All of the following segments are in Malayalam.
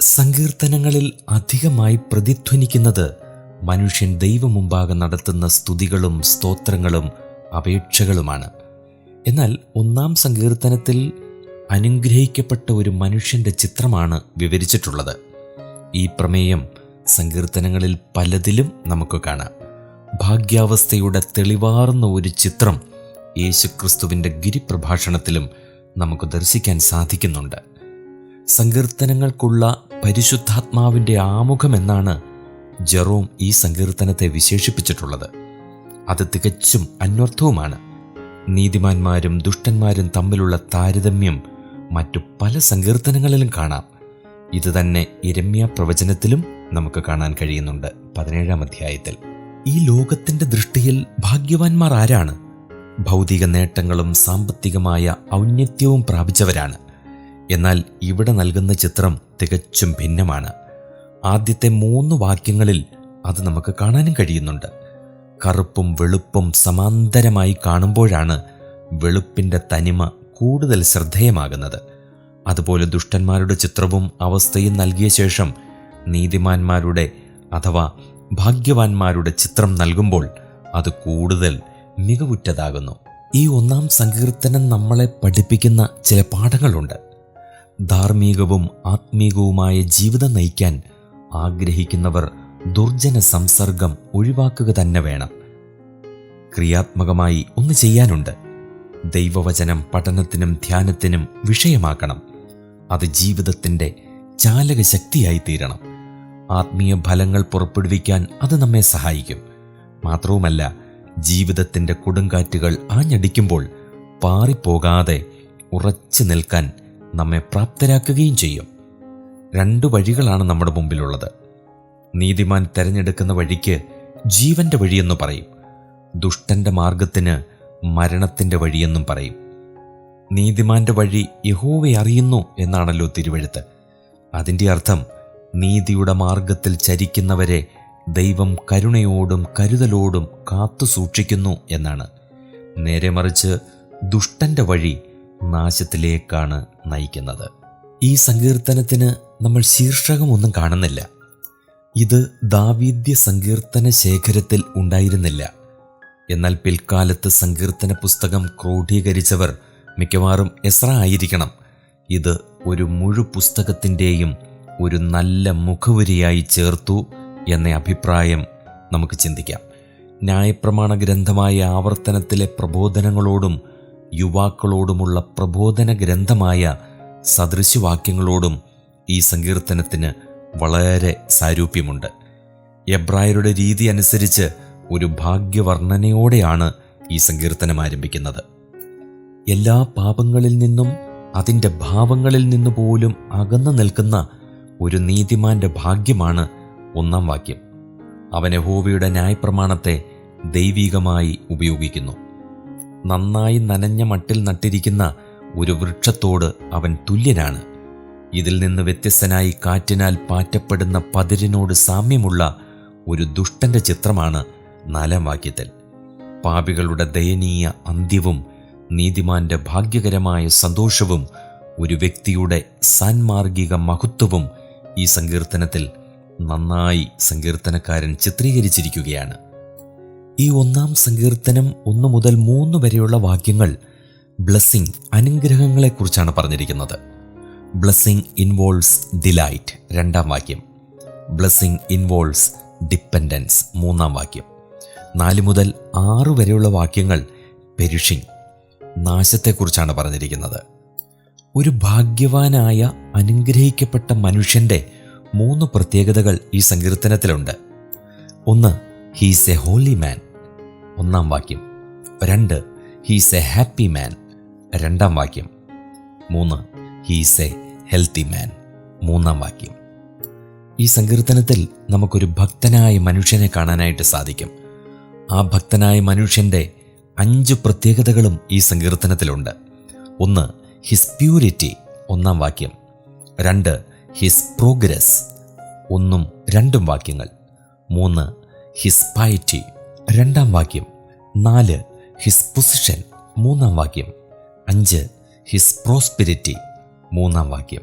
സങ്കീർത്തനങ്ങളിൽ അധികമായി പ്രതിധ്വനിക്കുന്നത് മനുഷ്യൻ ദൈവമുമ്പാകെ നടത്തുന്ന സ്തുതികളും സ്തോത്രങ്ങളും അപേക്ഷകളുമാണ്. എന്നാൽ ഒന്നാം സങ്കീർത്തനത്തിൽ അനുഗ്രഹിക്കപ്പെട്ട ഒരു മനുഷ്യന്റെ ചിത്രമാണ് വിവരിച്ചിട്ടുള്ളത്. ഈ പ്രമേയം സങ്കീർത്തനങ്ങളിൽ പലതിലും നമുക്ക് കാണാം. ഭാഗ്യാവസ്ഥയുടെ തെളിവാർന്ന ഒരു ചിത്രം യേശുക്രിസ്തുവിന്റെ ഗിരിപ്രഭാഷണത്തിലും നമുക്ക് ദർശിക്കാൻ സാധിക്കുന്നുണ്ട്. സങ്കീർത്തനങ്ങൾക്കുള്ള പരിശുദ്ധാത്മാവിന്റെ ആമുഖമെന്നാണ് ജെറോം ഈ സങ്കീർത്തനത്തെ വിശേഷിപ്പിച്ചിട്ടുള്ളത്. അത് തികച്ചും അന്വർത്ഥവുമാണ്. നീതിമാന്മാരും ദുഷ്ടന്മാരും തമ്മിലുള്ള താരതമ്യം മറ്റു പല സങ്കീർത്തനങ്ങളിലും കാണാം. ഇത് തന്നെ ഇരമ്യ പ്രവചനത്തിലും നമുക്ക് കാണാൻ കഴിയുന്നുണ്ട്. പതിനേഴാം അധ്യായത്തിൽ. ഈ ലോകത്തിന്റെ ദൃഷ്ടിയിൽ ഭാഗ്യവാന്മാർ ആരാണ്? ഭൗതിക നേട്ടങ്ങളും സാമ്പത്തികമായ ഔന്നത്യവും പ്രാപിച്ചവരാണ്. എന്നാൽ ഇവിടെ നൽകുന്ന ചിത്രം തികച്ചും ഭിന്നമാണ്. ആദ്യത്തെ മൂന്ന് വാക്യങ്ങളിൽ അത് നമുക്ക് കാണാനും കഴിയുന്നുണ്ട്. കറുപ്പും വെളുപ്പും സമാന്തരമായി കാണുമ്പോഴാണ് വെളുപ്പിന്റെ തനിമ കൂടുതൽ ശ്രദ്ധേയമാകുന്നത്. അതുപോലെ ദുഷ്ടന്മാരുടെ ചിത്രവും അവസ്ഥയും നൽകിയ ശേഷം നീതിമാന്മാരുടെ അഥവാ ഭാഗ്യവാന്മാരുടെ ചിത്രം നൽകുമ്പോൾ അത് കൂടുതൽ മികവുറ്റതാകുന്നു. ഈ ഒന്നാം സങ്കീർത്തനം നമ്മളെ പഠിപ്പിക്കുന്ന ചില പാഠങ്ങളുണ്ട്. ധാർമ്മികവും ആത്മീകവുമായ ജീവിതം നയിക്കാൻ ആഗ്രഹിക്കുന്നവർ ദുർജന സംസർഗം ഒഴിവാക്കുക തന്നെ വേണം. ക്രിയാത്മകമായി ഒന്ന് ചെയ്യാനുണ്ട്. ദൈവവചനം പഠനത്തിനും ധ്യാനത്തിനും വിഷയമാക്കണം. അത് ജീവിതത്തിന്റെ ചാലകശക്തിയായി തീരണം ആത്മീയ ഫലങ്ങൾ പുറപ്പെടുവിക്കാൻ അത് നമ്മെ സഹായിക്കും. മാത്രവുമല്ല ജീവിതത്തിന്റെ കൊടുങ്കാറ്റുകൾ ആഞ്ഞടിക്കുമ്പോൾ പാറിപ്പോകാതെ ഉറച്ചു നിൽക്കാൻ നമ്മെ പ്രാപ്തരാക്കുകയും ചെയ്യും. രണ്ടു വഴികളാണ് നമ്മുടെ മുമ്പിലുള്ളത്. നീതിമാൻ തെരഞ്ഞെടുക്കുന്ന വഴിക്ക് ജീവന്റെ വഴിയെന്ന് പറയും. ദുഷ്ടന്റെ മാർഗത്തിന് മരണത്തിന്റെ വഴിയെന്നും പറയും. നീതിമാന്റെ വഴി യഹോവെ അറിയുന്നു എന്നാണല്ലോ തിരുവഴുത്ത്. അതിന്റെ അർത്ഥം നീതിയുടെ മാർഗത്തിൽ ചരിക്കുന്നവരെ ദൈവം കരുണയോടും കരുതലോടും കാത്തു സൂക്ഷിക്കുന്നു എന്നാണ്. നേരെ മറിച്ച് ദുഷ്ടന്റെ വഴി നാശത്തിലേക്കാണ് നയിക്കുന്നത്. ഈ സങ്കീർത്തനത്തിന് നമ്മൾ ശീർഷകമൊന്നും കാണുന്നില്ല. ഇത് ദാവീദ്യ സങ്കീർത്തന ശേഖരത്തിൽ ഉണ്ടായിരുന്നില്ല. എന്നാൽ പിൽക്കാലത്ത് സങ്കീർത്തന പുസ്തകം ക്രോഡീകരിച്ചവർ മിക്കവാറും എസ്ര ആയിരിക്കണം. ഇത് ഒരു മുഴു പുസ്തകത്തിന്റെയും ഒരു നല്ല മുഖവരിയായി ചേർത്തു എന്ന അഭിപ്രായം നമുക്ക് ചിന്തിക്കാം. ന്യായപ്രമാണ ഗ്രന്ഥമായ ആവർത്തനത്തിലെ പ്രബോധനങ്ങളോടും യുവാക്കളോടുമുള്ള പ്രബോധന ഗ്രന്ഥമായ സദൃശ്യവാക്യങ്ങളോടും ഈ സങ്കീർത്തനത്തിന് വളരെ സാരൂപ്യമുണ്ട്. എബ്രായരുടെ രീതി അനുസരിച്ച് ഒരു ഭാഗ്യവർണനയോടെയാണ് ഈ സങ്കീർത്തനം ആരംഭിക്കുന്നത്. എല്ലാ പാപങ്ങളിൽ നിന്നും അതിന്റെ ഭാവങ്ങളിൽ നിന്ന് പോലും അകന്നു നിൽക്കുന്ന ഒരു നീതിമാന്റെ ഭാഗ്യമാണ് ഒന്നാം വാക്യം. അവൻ യഹോവയുടെ ന്യായപ്രമാണത്തെ ദൈവികമായി ഉപയോഗിക്കുന്നു. നന്നായി നനഞ്ഞ മട്ടിൽ നട്ടിരിക്കുന്ന ഒരു വൃക്ഷത്തോട് അവൻ തുല്യനാണ്. ഇതിൽ നിന്ന് വ്യത്യസ്തനായി കാറ്റിനാൽ പാറ്റപ്പെടുന്ന പതിരിനോട് സാമ്യമുള്ള ഒരു ദുഷ്ടന്റെ ചിത്രമാണ് നാലാം വാക്യത്തിൽ പാപികളുടെ ദയനീയ അന്ത്യവും നീതിമാന്റെ ഭാഗ്യകരമായ സന്തോഷവും ഒരു വ്യക്തിയുടെ സാൻമാർഗിക മഹത്വവും ഈ സങ്കീർത്തനത്തിൽ നന്നായി സങ്കീർത്തനക്കാരൻ ചിത്രീകരിച്ചിരിക്കുകയാണ്. ഈ ഒന്നാം സങ്കീർത്തനം ഒന്നു മുതൽ മൂന്ന് വരെയുള്ള വാക്യങ്ങൾ ബ്ലെസ്സിങ് അനുഗ്രഹങ്ങളെക്കുറിച്ചാണ് പറഞ്ഞിരിക്കുന്നത്. ബ്ലെസ്സിങ് ഇൻവോൾവ്സ് ഡിലൈറ്റ് രണ്ടാം വാക്യം. ബ്ലെസ്സിങ് ഇൻവോൾവ്സ് ഡിപ്പെൻഡൻസ് മൂന്നാം വാക്യം. നാല് മുതൽ ആറ് വരെയുള്ള വാക്യങ്ങൾ പെരുഷിങ് നാശത്തെക്കുറിച്ചാണ് പറഞ്ഞിരിക്കുന്നത്. ഒരു ഭാഗ്യവാനായ അനുഗ്രഹിക്കപ്പെട്ട മനുഷ്യന്റെ മൂന്ന് പ്രത്യേകതകൾ ഈ സങ്കീർത്തനത്തിലുണ്ട്. ഒന്ന് ഹീസ് എ ഹോളി മാൻ ഒന്നാം വാക്യം. രണ്ട് ഹീസ് എ ഹാപ്പി മാൻ രണ്ടാം വാക്യം. മൂന്ന് ഹീസ് എ ഹെൽത്തി മാൻ മൂന്നാം വാക്യം. ഈ സങ്കീർത്തനത്തിൽ നമുക്കൊരു ഭക്തനായ മനുഷ്യനെ കാണാനായിട്ട് സാധിക്കും. ആ ഭക്തനായ മനുഷ്യന്റെ അഞ്ച് പ്രത്യേകതകളും ഈ സങ്കീർത്തനത്തിലുണ്ട്. ഒന്ന് ഹിസ് പ്യൂരിറ്റി ഒന്നാം വാക്യം. രണ്ട് ഹിസ് പ്രോഗ്രസ് ഒന്നും രണ്ടും വാക്യങ്ങൾ. മൂന്ന് ഹിസ് പൈറ്റി രണ്ടാം വാക്യം. നാല് ഹിസ് പൊസിഷൻ മൂന്നാം വാക്യം. അഞ്ച് ഹിസ് പ്രോസ്പിരിറ്റി മൂന്നാം വാക്യം.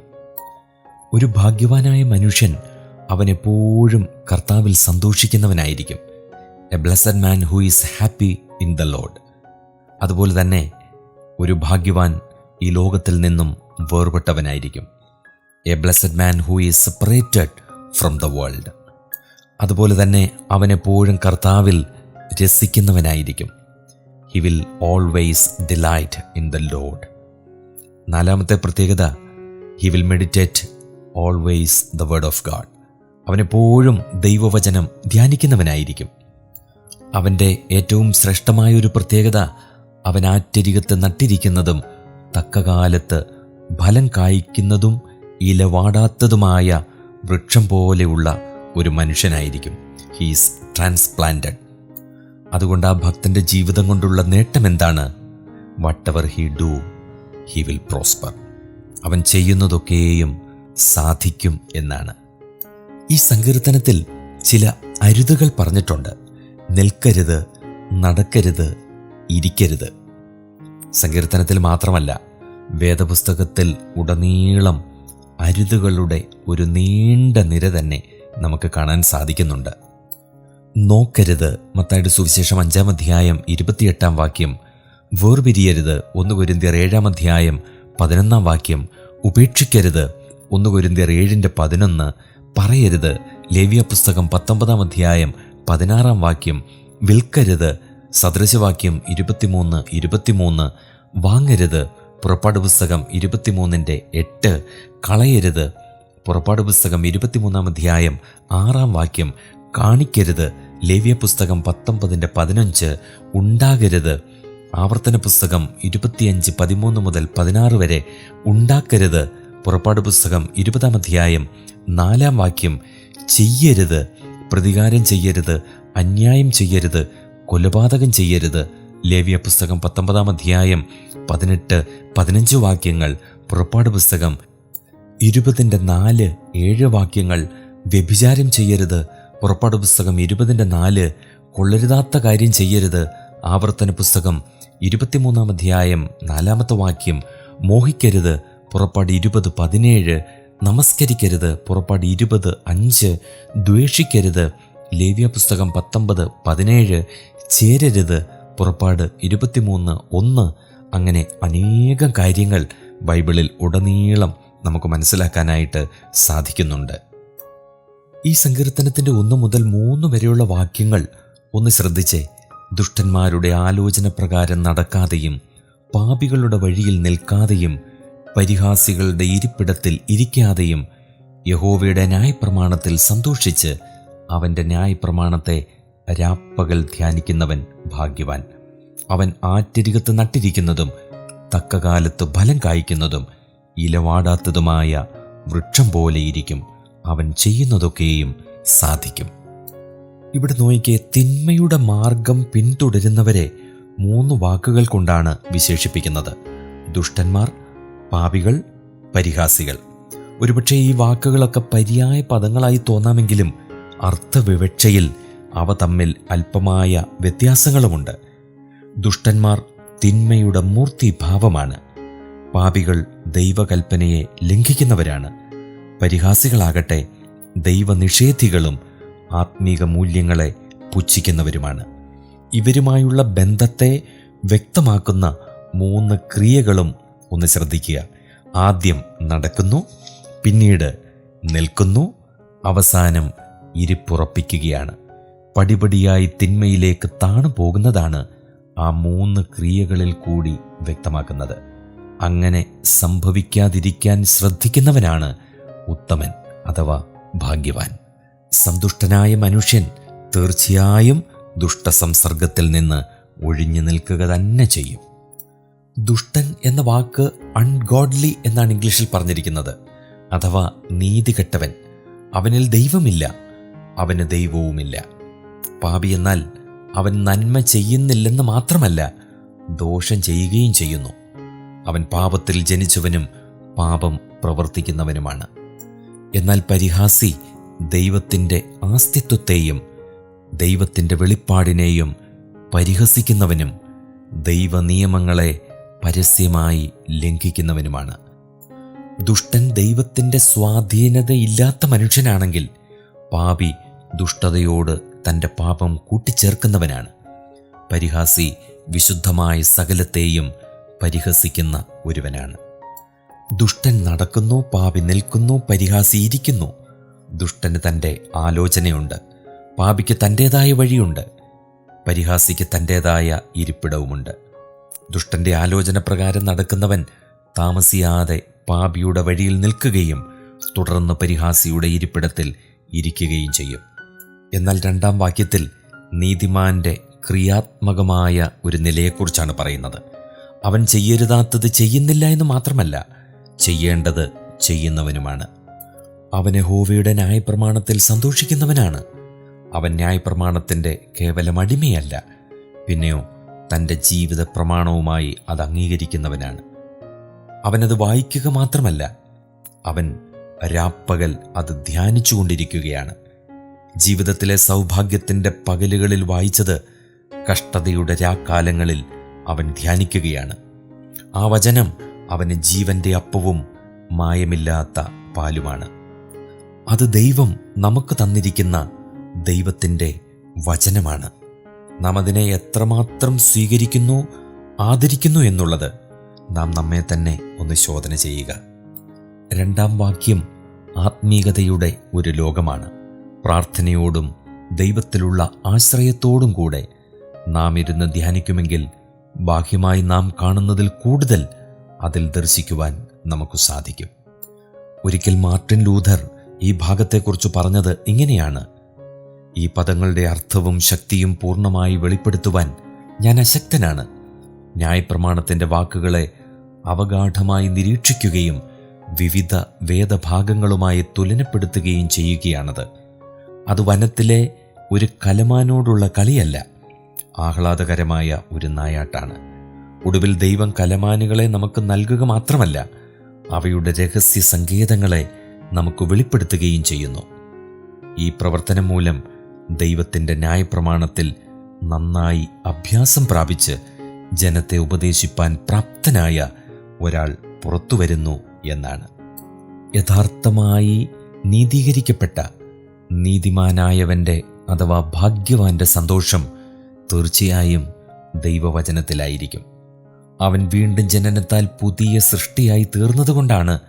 ഒരു ഭാഗ്യവാനായ മനുഷ്യൻ അവനെപ്പോഴും കർത്താവിൽ സന്തോഷിക്കുന്നവനായിരിക്കും. A blessed man who is happy in the Lord അതുപോലെ തന്നെ ഒരു ഭാഗ്യവാൻ ഈ ലോകത്തിൽ നിന്നും വേർപെട്ടവനായിരിക്കും. A blessed man who is separated from the world അതുപോലെ തന്നെ അവനെപ്പോഴും കർത്താവിൽ രസിക്കുന്നവനായിരിക്കും he will always delight in the Lord നാലാമത്തെ പ്രത്യേകത he will meditate always the word of God അവനെപ്പോഴും ദൈവവചനം ധ്യാനിക്കുന്നവനായിരിക്കും. അവന്റെ ഏറ്റവും ശ്രേഷ്ഠമായ ഒരു പ്രത്യേകത അവൻ ആറ്റരികത്ത് നട്ടിരിക്കുന്നതും തക്കകാലത്ത് ഫലം കായ്ക്കുന്നതും ഇലവാടാത്തതുമായ വൃക്ഷം പോലെയുള്ള ഒരു മനുഷ്യനായിരിക്കും. ഹീസ് ട്രാൻസ്പ്ലാന്റഡ് അതുകൊണ്ട് ആ ഭക്തന്റെ ജീവിതം കൊണ്ടുള്ള നേട്ടം എന്താണ്? Whatever he do he will prosper അവൻ ചെയ്യുന്നതൊക്കെയും സാധിക്കും എന്നാണ്. ഈ സങ്കീർത്തനത്തിൽ ചില അരുതുകൾ പറഞ്ഞിട്ടുണ്ട്. നിൽക്കരുത് നടക്കരുത് ഇരിക്കരുത്. സങ്കീർത്തനത്തിൽ മാത്രമല്ല വേദപുസ്തകത്തിൽ ഉടനീളം അരുതുകളുടെ ഒരു നീണ്ട നിര തന്നെ നമുക്ക് കാണാൻ സാധിക്കുന്നുണ്ട്. നോക്കരുത്. മത്തായുടെ സുവിശേഷം അഞ്ചാം അധ്യായം ഇരുപത്തിയെട്ടാം വാക്യം. വേർപിരിയരുത്. ഒന്ന് കൊരിന്തിയർ ഏഴാം അധ്യായം പതിനൊന്നാം വാക്യം. ഉപേക്ഷിക്കരുത്. ഒന്ന് കൊരിന്തിയർ ഏഴിന്റെ പതിനൊന്ന് പറയരുത്. ലേവ്യ പുസ്തകം പത്തൊമ്പതാം അധ്യായം പതിനാറാം വാക്യം. വിൽക്കരുത്. സദൃശവാക്യം ഇരുപത്തിമൂന്ന് ഇരുപത്തിമൂന്ന് വാങ്ങരുത്. പുറപ്പാട് പുസ്തകം ഇരുപത്തിമൂന്നിന്റെ എട്ട് കളയരുത്. പുറപ്പാട് പുസ്തകം ഇരുപത്തിമൂന്നാം അധ്യായം ആറാം വാക്യം. കാണിക്കരുത്. ലേവ്യ പുസ്തകം പത്തൊമ്പതിന്റെ പതിനഞ്ച് ഉണ്ടാകരുത്. ആവർത്തന പുസ്തകം ഇരുപത്തിയഞ്ച് പതിമൂന്ന് മുതൽ പതിനാറ് വരെ ഉണ്ടാക്കരുത്. പുറപ്പാട് പുസ്തകം ഇരുപതാം അധ്യായം നാലാം വാക്യം ചെയ്യരുത്. പ്രതികാരം ചെയ്യരുത് അന്യായം ചെയ്യരുത് കൊലപാതകം ചെയ്യരുത്. ലേവ്യ പുസ്തകം പത്തൊമ്പതാം അധ്യായം പതിനെട്ട് പതിനഞ്ച് വാക്യങ്ങൾ പുറപ്പാട് പുസ്തകം ഇരുപതിന്റെ നാല് ഏഴ് വാക്യങ്ങൾ വ്യഭിചാരം ചെയ്യരുത്. പുറപ്പാട് പുസ്തകം ഇരുപതിന്റെ നാല് കൊള്ളരുതാത്ത കാര്യം ചെയ്യരുത്. ആവർത്തന പുസ്തകം ഇരുപത്തിമൂന്നാം അധ്യായം നാലാമത്തെ വാക്യം മോഹിക്കരുത് പുറപ്പാട് ഇരുപത് പതിനേഴ് നമസ്കരിക്കരുത് പുറപ്പാട് ഇരുപത് അഞ്ച് ദ്വേഷിക്കരുത്. ലേവ്യ പുസ്തകം പത്തൊമ്പത് പതിനേഴ് ചേരരുത് പുറപ്പാട് ഇരുപത്തിമൂന്ന് ഒന്ന് അങ്ങനെ അനേകം കാര്യങ്ങൾ ബൈബിളിൽ ഉടനീളം നമുക്ക് മനസ്സിലാക്കാനായിട്ട് സാധിക്കുന്നുണ്ട്. ഈ സങ്കീർത്തനത്തിന്റെ ഒന്ന് മുതൽ മൂന്ന് വരെയുള്ള വാക്യങ്ങൾ ഒന്ന് ശ്രദ്ധിച്ചേ. ദുഷ്ടന്മാരുടെ ആലോചന പ്രകാരം നടക്കാതെയും പാപികളുടെ വഴിയിൽ നിൽക്കാതെയും പരിഹാസികളുടെ ഇരിപ്പിടത്തിൽ ഇരിക്കാതെയും യഹോവയുടെ ന്യായപ്രമാണത്തിൽ സന്തോഷിച്ച് അവന്റെ ന്യായപ്രമാണത്തെ രാപ്പകൽ ധ്യാനിക്കുന്നവൻ ഭാഗ്യവാൻ. അവൻ ആറ്റരികത്ത് നട്ടിരിക്കുന്നതും തക്കകാലത്ത് ഫലം കായ്ക്കുന്നതും ഇലവാടാത്തതുമായ വൃക്ഷം പോലെയിരിക്കും അവൻ ചെയ്യുന്നതൊക്കെയും സാധിക്കും. ഇവിടെ നോയിക്കെ തിന്മയുടെ മാർഗം പിന്തുടരുന്നവരെ മൂന്ന് വാക്കുകൾ കൊണ്ടാണ് വിശേഷിപ്പിക്കുന്നത്. ദുഷ്ടന്മാർ പാപികൾ പരിഹാസികൾ. ഒരുപക്ഷെ ഈ വാക്കുകളൊക്കെ പര്യായ പദങ്ങളായി തോന്നാമെങ്കിലും അർത്ഥവിവക്ഷയിൽ അവ തമ്മിൽ അല്പമായ വ്യത്യാസങ്ങളുമുണ്ട്. ദുഷ്ടന്മാർ തിന്മയുടെ മൂർത്തിഭാവമാണ്. പാപികൾ ദൈവകൽപ്പനയെ ലംഘിക്കുന്നവരാണ്. പരിഹാസികളാകട്ടെ ദൈവനിഷേധികളും ആത്മീക മൂല്യങ്ങളെ പുച്ഛിക്കുന്നവരുമാണ്. ഇവരുമായുള്ള ബന്ധത്തെ വ്യക്തമാക്കുന്ന മൂന്ന് ക്രിയകളും ഒന്ന് ശ്രദ്ധിക്കുക. ആദ്യം നടക്കുന്നു പിന്നീട് നിൽക്കുന്നു അവസാനം ഇരിപ്പുറപ്പിക്കുകയാണ്. പടിപടിയായി തിന്മയിലേക്ക് താണു പോകുന്നതാണ് ആ മൂന്ന് ക്രിയകളിൽ കൂടി വ്യക്തമാക്കുന്നത്. അങ്ങനെ സംഭവിക്കാതിരിക്കാൻ ശ്രദ്ധിക്കുന്നവനാണ് ഉത്തമൻ അഥവാ ഭാഗ്യവാൻ. സന്തുഷ്ടനായ മനുഷ്യൻ തീർച്ചയായും ദുഷ്ടസംസർഗത്തിൽ നിന്ന് ഒഴിഞ്ഞു നിൽക്കുക തന്നെ ചെയ്യും. ദുഷ്ടൻ എന്ന വാക്ക് അൺഗോഡ്ലി എന്നാണ് ഇംഗ്ലീഷിൽ പറഞ്ഞിരിക്കുന്നത്. അഥവാ നീതികെട്ടവൻ. അവനിൽ ദൈവമില്ല. അവന് ദൈവവുമില്ല. പാപി എന്നാൽ അവൻ നന്മ ചെയ്യുന്നില്ലെന്ന് മാത്രമല്ല ദോഷം ചെയ്യുകയും ചെയ്യുന്നു. അവൻ പാപത്തിൽ ജനിച്ചവനും പാപം പ്രവർത്തിക്കുന്നവനുമാണ്. എന്നാൽ പരിഹാസി ദൈവത്തിന്റെ ആസ്തിത്വത്തെയും ദൈവത്തിന്റെ വെളിപ്പാടിനെയും പരിഹസിക്കുന്നവനും ദൈവനിയമങ്ങളെ പരസ്യമായി ലംഘിക്കുന്നവനുമാണ്. ദുഷ്ടൻ ദൈവത്തിന്റെ സ്വാധീനതയില്ലാത്ത മനുഷ്യനാണെങ്കിൽ പാപി ദുഷ്ടതയോട് തന്റെ പാപം കൂട്ടിച്ചേർക്കുന്നവനാണ്. പരിഹാസി വിശുദ്ധമായ സകലത്തെയും പരിഹസിക്കുന്ന ഒരുവനാണ്. ദുഷ്ടൻ നടക്കുന്നു പാപി നിൽക്കുന്നു പരിഹാസി ഇരിക്കുന്നു ദുഷ്ടന് തന്റെ ആലോചനയുണ്ട്. പാപിക്ക് തന്റേതായ വഴിയുണ്ട്. പരിഹാസിക്ക് തന്റേതായ ഇരിപ്പിടവുമുണ്ട്. ദുഷ്ടന്റെ ആലോചന പ്രകാരം നടക്കുന്നവൻ താമസിയാതെ പാപിയുടെ വഴിയിൽ നിൽക്കുകയും തുടർന്ന് പരിഹാസിയുടെ ഇരിപ്പിടത്തിൽ ഇരിക്കുകയും ചെയ്യും. എന്നാൽ രണ്ടാം വാക്യത്തിൽ നീതിമാന്റെ ക്രിയാത്മകമായ ഒരു നിലയെക്കുറിച്ചാണ് പറയുന്നത്. അവൻ ചെയ്യരുതാത്തത് ചെയ്യുന്നില്ല എന്ന് മാത്രമല്ല ചെയ്യേണ്ടത് ചെയ്യുന്നവനുമാണ്. അവൻ യഹോവയുടെ ന്യായപ്രമാണത്തിൽ സന്തോഷിക്കുന്നവനാണ്. അവൻ ന്യായപ്രമാണത്തിന്റെ കേവലം അടിമയല്ല. പിന്നെയോ തന്റെ ജീവിത പ്രമാണവുമായി അത് അംഗീകരിക്കുന്നവനാണ്. അവനത് വായിക്കുക മാത്രമല്ല അവൻ രാപ്പകൽ അത് ധ്യാനിച്ചുകൊണ്ടിരിക്കുകയാണ്. ജീവിതത്തിലെ സൗഭാഗ്യത്തിന്റെ പകലുകളിൽ വായിച്ചത് കഷ്ടതയുടെ രാക്കാലങ്ങളിൽ അവൻ ധ്യാനിക്കുകയാണ്. ആ വചനം അവന് ജീവന്റെ അപ്പവും മായമില്ലാത്ത പാലുമാണ്. അത് ദൈവം നമുക്ക് തന്നിരിക്കുന്ന ദൈവത്തിന്റെ വചനമാണ്. നാം അതിനെ എത്രമാത്രം സ്വീകരിക്കുന്നു ആദരിക്കുന്നു എന്നുള്ളത് നാം നമ്മെ തന്നെ ഒന്ന് ശോധന ചെയ്യുക. രണ്ടാം വാക്യം ആത്മീകതയുടെ ഒരു ലോകമാണ്. പ്രാർത്ഥനയോടും ദൈവത്തിലുള്ള ആശ്രയത്തോടും കൂടെ നാം ഇരുന്ന് ധ്യാനിക്കുമെങ്കിൽ ബാഹ്യമായി നാം കാണുന്നതിൽ കൂടുതൽ അതിൽ ദർശിക്കുവാൻ നമുക്ക് സാധിക്കും. ഒരിക്കൽ മാർട്ടിൻ ലൂഥർ ഈ ഭാഗത്തെക്കുറിച്ച് പറഞ്ഞത് ഇങ്ങനെയാണ്. ഈ പദങ്ങളുടെ അർത്ഥവും ശക്തിയും പൂർണമായി വെളിപ്പെടുത്തുവാൻ ഞാൻ അശക്തനാണ്. ന്യായപ്രമാണത്തിന്റെ വാക്കുകളെ അവഗാഠമായി നിരീക്ഷിക്കുകയും വിവിധ വേദഭാഗങ്ങളുമായി തുലനപ്പെടുത്തുകയും ചെയ്യുകയാണത്. അത് വനത്തിലെ ഒരു കലമാനോടുള്ള കളിയല്ല ആഹ്ലാദകരമായ ഒരു നായാട്ടാണ്. ഒടുവിൽ ദൈവം കലമാനുകളെ നമുക്ക് നൽകുക മാത്രമല്ല അവയുടെ രഹസ്യ സങ്കേതങ്ങളെ നമുക്ക് വെളിപ്പെടുത്തുകയും ചെയ്യുന്നു. ഈ പ്രവർത്തനം മൂലം ദൈവത്തിന്റെ ന്യായപ്രമാണത്തിൽ നന്നായി അഭ്യാസം പ്രാപിച്ച് ജനത്തെ ഉപദേശിപ്പാൻ പ്രാപ്തനായ ഒരാൾ പുറത്തു വരുന്നു എന്നാണ്. യഥാർത്ഥമായി നീതീകരിക്കപ്പെട്ട നീതിമാനായവന്റെ അഥവാ ഭാഗ്യവാന്റെ സന്തോഷം തീർച്ചയായും ദൈവവചനത്തിലായിരിക്കും. അവൻ വീണ്ടും ജനനത്താൽ പുതിയ സൃഷ്ടിയായി തീർന്നതുകൊണ്ടാണ്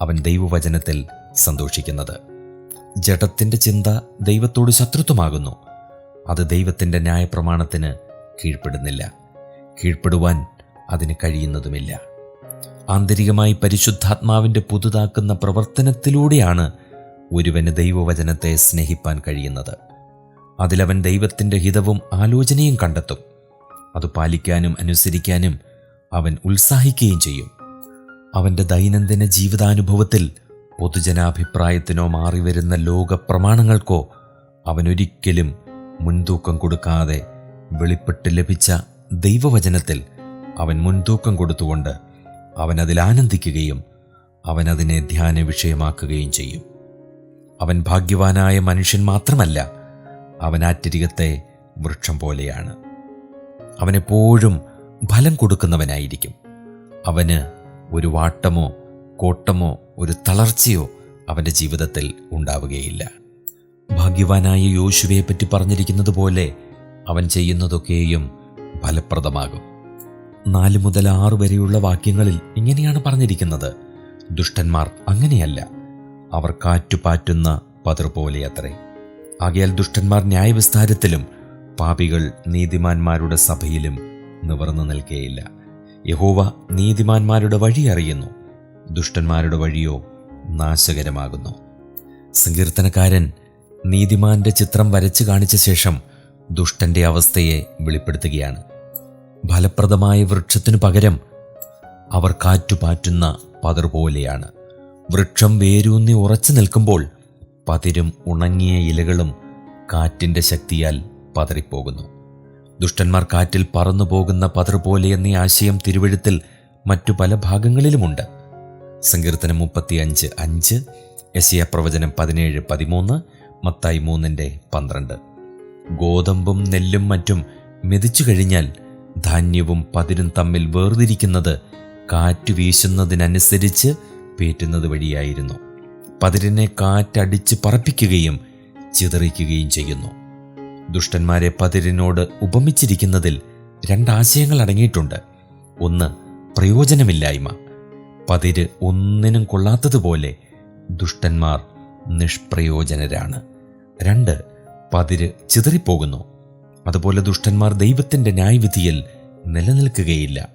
അവൻ ദൈവവചനത്തിൽ സന്തോഷിക്കുന്നത്. ജഡത്തിന്റെ ചിന്ത ദൈവത്തോട് ശത്രുത്വമാകുന്നു. അത് ദൈവത്തിന്റെ ന്യായപ്രമാണത്തിന് കീഴ്പ്പെടുന്നില്ല. കീഴ്പ്പെടുവാൻ അതിന് കഴിയുന്നതുമില്ല. ആന്തരികമായി പരിശുദ്ധാത്മാവിന്റെ പുതുതാക്കുന്ന പ്രവർത്തനത്തിലൂടെയാണ് ഒരുവന് ദൈവവചനത്തെ സ്നേഹിപ്പാൻ കഴിയുന്നത്. അതിലവൻ ദൈവത്തിന്റെ ഹിതവും ആലോചനയും കണ്ടെത്തും. അത് പാലിക്കാനും അനുസരിക്കാനും അവൻ ഉത്സാഹിക്കുകയും ചെയ്യും. അവന്റെ ദൈനംദിന ജീവിതാനുഭവത്തിൽ പൊതുജനാഭിപ്രായത്തിനോ മാറിവരുന്ന ലോക പ്രമാണങ്ങൾക്കോ അവനൊരിക്കലും മുൻതൂക്കം കൊടുക്കാതെ വെളിപ്പെട്ട് ലഭിച്ച ദൈവവചനത്തിൽ അവൻ മുൻതൂക്കം കൊടുത്തുകൊണ്ട് അവനതിൽ ആനന്ദിക്കുകയും അവനതിനെ ധ്യാന വിഷയമാക്കുകയും ചെയ്യും. അവൻ ഭാഗ്യവാനായ മനുഷ്യൻ മാത്രമല്ല അവൻ ആറ്റരികത്തെ വൃക്ഷം പോലെയാണ്. അവനെപ്പോഴും ഫലം കൊടുക്കുന്നവനായിരിക്കും. അവന് ഒരു വാട്ടമോ കോട്ടമോ ഒരു തളർച്ചയോ അവന്റെ ജീവിതത്തിൽ ഉണ്ടാവുകയില്ല. ഭാഗ്യവാനായ യോശുവയെ പറ്റി പറഞ്ഞിരിക്കുന്നത് പോലെ അവൻ ചെയ്യുന്നതൊക്കെയും ഫലപ്രദമാകും. നാല് മുതൽ ആറ് വരെയുള്ള വാക്യങ്ങളിൽ ഇങ്ങനെയാണ് പറഞ്ഞിരിക്കുന്നത്. ദുഷ്ടന്മാർ അങ്ങനെയല്ല. അവർ കാറ്റുപാറ്റുന്ന പതിർ പോലെ അത്രേ ആകയാൽ ദുഷ്ടന്മാർ ന്യായവിസ്താരത്തിലും പാപികൾ നീതിമാന്മാരുടെ സഭയിലും നിവർന്നു നിൽക്കുകയില്ല യഹോവ നീതിമാന്മാരുടെ വഴി അറിയുന്നു. ദുഷ്ടന്മാരുടെ വഴിയോ നാശകരമാകുന്നു. സങ്കീർത്തനക്കാരൻ നീതിമാന്റെ ചിത്രം വരച്ചു കാണിച്ച ശേഷം ദുഷ്ടന്റെ അവസ്ഥയെ വെളിപ്പെടുത്തുകയാണ്. ഫലപ്രദമായ വൃക്ഷത്തിനു പകരം അവർ കാറ്റുപാറ്റുന്ന പതിർ പോലെയാണ്. വൃക്ഷം വേരൂന്നി ഉറച്ചു നിൽക്കുമ്പോൾ പതിരും ഉണങ്ങിയ ഇലകളും കാറ്റിന്റെ ശക്തിയാൽ പതറിപ്പോകുന്നു. ദുഷ്ടന്മാർ കാറ്റിൽ പറന്നുപോകുന്ന പതിർ പോലെ എന്നീ ആശയം തിരുവഴുത്തിൽ മറ്റു പല ഭാഗങ്ങളിലുമുണ്ട്. സങ്കീർത്തനം മുപ്പത്തിയഞ്ച് അഞ്ച് യശയ പ്രവചനം പതിനേഴ് പതിമൂന്ന് മത്തായി മൂന്നിന്റെ പന്ത്രണ്ട്. ഗോതമ്പും നെല്ലും മറ്റും മെതിച്ചു കഴിഞ്ഞാൽ ധാന്യവും പതിരും തമ്മിൽ വേർതിരിക്കുന്നത് കാറ്റ് വീശുന്നതിനനുസരിച്ച് പേറ്റുന്നത് വഴിയായിരുന്നു. പതിരിനെ കാറ്റടിച്ച് പറപ്പിക്കുകയും ചിതറിക്കുകയും ചെയ്യുന്നു. ദുഷ്ടന്മാരെ പതിരിനോട് ഉപമിച്ചിരിക്കുന്നതിൽ രണ്ടാശയങ്ങൾ അടങ്ങിയിട്ടുണ്ട്. ഒന്ന് പ്രയോജനമില്ലായ്മ. പതിര് ഒന്നിനും കൊള്ളാത്തതുപോലെ ദുഷ്ടന്മാർ നിഷ്പ്രയോജനരാണ്. രണ്ട് പതിര് ചിതറിപ്പോകുന്നു. അതുപോലെ ദുഷ്ടന്മാർ ദൈവത്തിന്റെ ന്യായവിധിയിൽ നിലനിൽക്കുകയില്ല.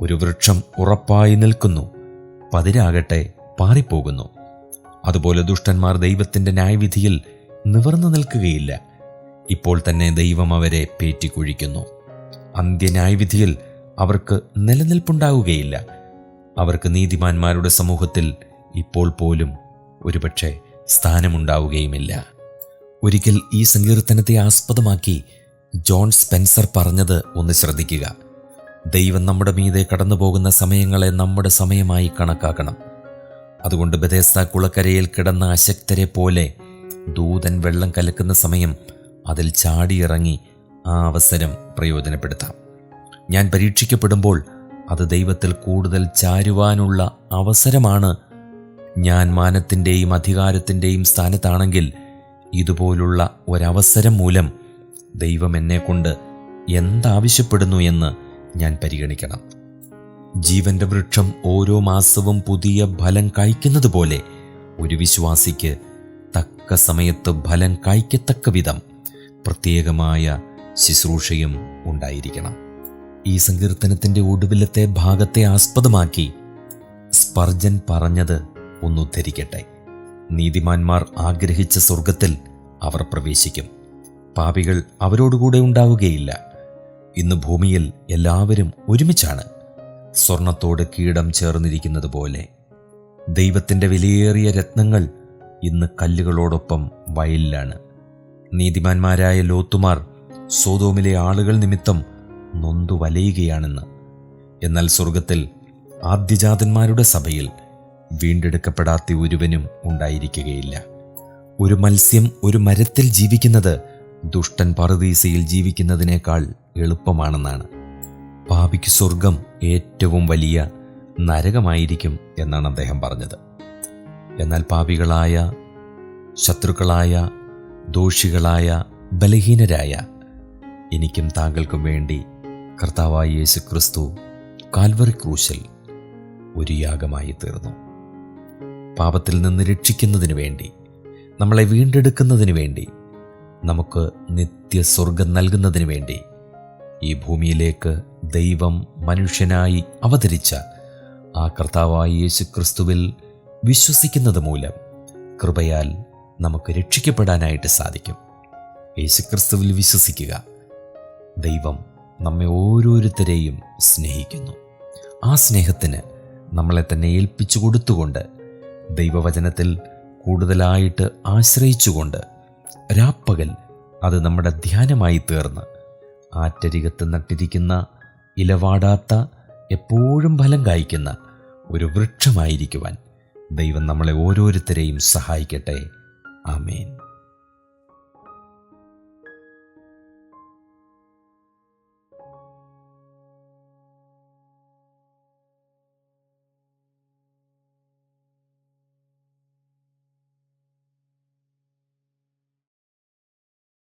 ഒരു വൃക്ഷം ഉറപ്പായി നിൽക്കുന്നു. പതിരാകട്ടെ പാറിപ്പോകുന്നു. അതുപോലെ ദുഷ്ടന്മാർ ദൈവത്തിന്റെ ന്യായവിധിയിൽ നിവർന്നു നിൽക്കുകയില്ല. ഇപ്പോൾ തന്നെ ദൈവം അവരെ പേറ്റിക്കൊഴിക്കുന്നു. അന്ത്യന്യായവിധിയിൽ അവർക്ക് നിലനിൽപ്പുണ്ടാവുകയില്ല. അവർക്ക് നീതിമാന്മാരുടെ സമൂഹത്തിൽ ഇപ്പോൾ പോലും ഒരുപക്ഷെ സ്ഥാനമുണ്ടാവുകയുമില്ല. ഒരിക്കൽ ഈ സങ്കീർത്തനത്തെ ആസ്പദമാക്കി ജോൺ സ്പെൻസർ പറഞ്ഞത് ഒന്ന് ശ്രദ്ധിക്കുക. ദൈവം നമ്മുടെ മീതെ കടന്നു പോകുന്ന സമയങ്ങളെ നമ്മുടെ സമയമായി കണക്കാക്കണം. അതുകൊണ്ട് ബദേസ്ത കുളക്കരയിൽ കിടന്ന അശക്തരെ പോലെ ദൂതൻ വെള്ളം കലക്കുന്ന സമയം അതിൽ ചാടിയിറങ്ങി ആ അവസരം പ്രയോജനപ്പെടുത്താം. ഞാൻ പരീക്ഷിക്കപ്പെടുമ്പോൾ അത് ദൈവത്തിൽ കൂടുതൽ ചാരുവാനുള്ള അവസരമാണ്. ഞാൻ മാനത്തിന്റെയും അധികാരത്തിന്റെയും സ്ഥാനത്താണെങ്കിൽ ഇതുപോലുള്ള ഒരവസരം മൂലം ദൈവം എന്നെക്കൊണ്ട് എന്താവശ്യപ്പെടുന്നു എന്ന് ഞാൻ പരിഗണിക്കണം. ജീവന്റെ വൃക്ഷം ഓരോ മാസവും പുതിയ ഫലം കായ്ക്കുന്നത് പോലെ ഒരു വിശ്വാസിക്ക് തക്ക സമയത്ത് ഫലം കായ്ക്കത്തക്ക വിധം പ്രത്യേകമായ ശുശ്രൂഷയും ഉണ്ടായിരിക്കണം. ഈ സങ്കീർത്തനത്തിന്റെ ഒടുവിലത്തെ ഭാഗത്തെ ആസ്പദമാക്കി സ്പർജൻ പറഞ്ഞത് ഒന്നുദ്ധരിക്കട്ടെ. നീതിമാന്മാർ ആഗ്രഹിച്ച സ്വർഗത്തിൽ അവർ പ്രവേശിക്കും. പാപികൾ അവരോടുകൂടെ ഉണ്ടാവുകയില്ല. ഇന്ന് ഭൂമിയിൽ എല്ലാവരും ഒരുമിച്ചാണ്. സ്വർണത്തോട് കീടം ചേർന്നിരിക്കുന്നത് പോലെ. ദൈവത്തിന്റെ വിലയേറിയ രത്നങ്ങൾ ഇന്ന് കല്ലുകളോടൊപ്പം വയലിലാണ്. നീതിമാന്മാരായ ലോത്തുമാർ സോതോമിലെ ആളുകൾ നിമിത്തം നൊന്തു വലയുകയാണെന്ന്. എന്നാൽ സ്വർഗത്തിൽ ആദ്യജാതന്മാരുടെ സഭയിൽ വീണ്ടെടുക്കപ്പെടാത്ത ഒരുവനും ഉണ്ടായിരിക്കുകയില്ല. ഒരു മത്സ്യം ഒരു മരത്തിൽ ജീവിക്കുന്നത് ദുഷ്ടൻ പറുദീസയിൽ ജീവിക്കുന്നതിനേക്കാൾ എളുപ്പമാണെന്നാണ്. പാപിക്ക് സ്വർഗം ഏറ്റവും വലിയ നരകമായിരിക്കും എന്നാണ് അദ്ദേഹം പറഞ്ഞത്. എന്നാൽ പാപികളായ ശത്രുക്കളായ ദോഷികളായ ബലഹീനരായ എനിക്കും താങ്കൾക്കും വേണ്ടി കർത്താവായ യേശു ക്രിസ്തു കാൽവറി ക്രൂശിൽ ഒരു യാഗമായി തീർന്നു. പാപത്തിൽ നിന്ന് രക്ഷിക്കുന്നതിന് വേണ്ടി നമ്മളെ വീണ്ടെടുക്കുന്നതിന് വേണ്ടി നമുക്ക് നിത്യസ്വർഗം നൽകുന്നതിന് വേണ്ടി ഈ ഭൂമിയിലേക്ക് ദൈവം മനുഷ്യനായി അവതരിച്ച ആ കർത്താവായ യേശു ക്രിസ്തുവിൽ വിശ്വസിക്കുന്നത് മൂലം കൃപയാൽ നമുക്ക് രക്ഷിക്കപ്പെടാനായിട്ട് സാധിക്കും. യേശുക്രിസ്തുവിൽ വിശ്വസിക്കുക. ദൈവം നമ്മെ ഓരോരുത്തരെയും സ്നേഹിക്കുന്നു. ആ സ്നേഹത്തിന് നമ്മളെ തന്നെ ഏൽപ്പിച്ചു കൊടുത്തുകൊണ്ട് ദൈവവചനത്തിൽ കൂടുതലായിട്ട് ആശ്രയിച്ചുകൊണ്ട് രാപ്പകൽ അത് നമ്മുടെ ധ്യാനമായി തീർന്ന് ആറ്റരികത്ത് നട്ടിരിക്കുന്ന ഇലവാടാത്ത എപ്പോഴും ഫലം കായ്ക്കുന്ന ഒരു വൃക്ഷമായിരിക്കുവാൻ ദൈവം നമ്മളെ ഓരോരുത്തരെയും സഹായിക്കട്ടെ. Amen.